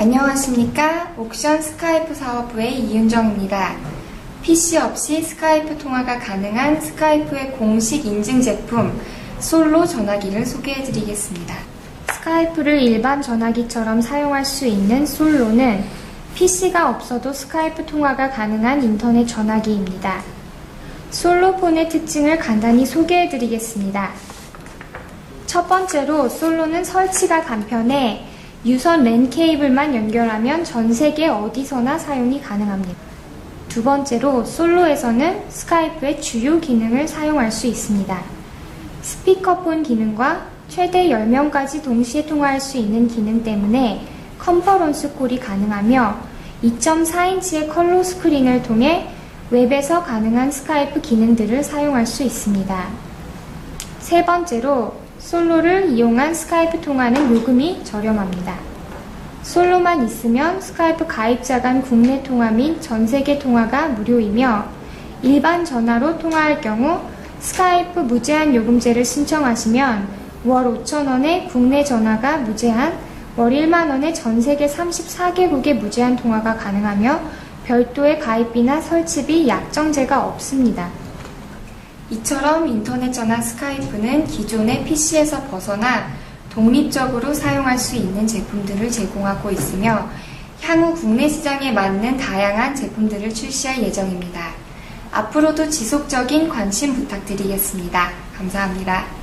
안녕하십니까. 옥션 스카이프 사업부의 이윤정입니다. PC 없이 스카이프 통화가 가능한 스카이프의 공식 인증 제품 솔로 전화기를 소개해 드리겠습니다. 스카이프를 일반 전화기처럼 사용할 수 있는 솔로는 PC가 없어도 스카이프 통화가 가능한 인터넷 전화기입니다. 솔로폰의 특징을 간단히 소개해 드리겠습니다. 첫 번째로 솔로는 설치가 간편해 유선 랜 케이블만 연결하면 전 세계 어디서나 사용이 가능합니다. 두 번째로 솔로에서는 스카이프의 주요 기능을 사용할 수 있습니다. 스피커폰 기능과 최대 10명까지 동시에 통화할 수 있는 기능 때문에 컨퍼런스 콜이 가능하며 2.4인치의 컬러 스크린을 통해 웹에서 가능한 스카이프 기능들을 사용할 수 있습니다. 세 번째로 솔로를 이용한 스카이프 통화는 요금이 저렴합니다. 솔로만 있으면 스카이프 가입자 간 국내 통화 및 전 세계 통화가 무료이며 일반 전화로 통화할 경우 스카이프 무제한 요금제를 신청하시면 월 5,000원에 국내 전화가 무제한, 월 1만원에 전 세계 34개국의 무제한 통화가 가능하며 별도의 가입비나 설치비, 약정제가 없습니다. 이처럼 인터넷 전화 스카이프는 기존의 PC에서 벗어나 독립적으로 사용할 수 있는 제품들을 제공하고 있으며 향후 국내 시장에 맞는 다양한 제품들을 출시할 예정입니다. 앞으로도 지속적인 관심 부탁드리겠습니다. 감사합니다.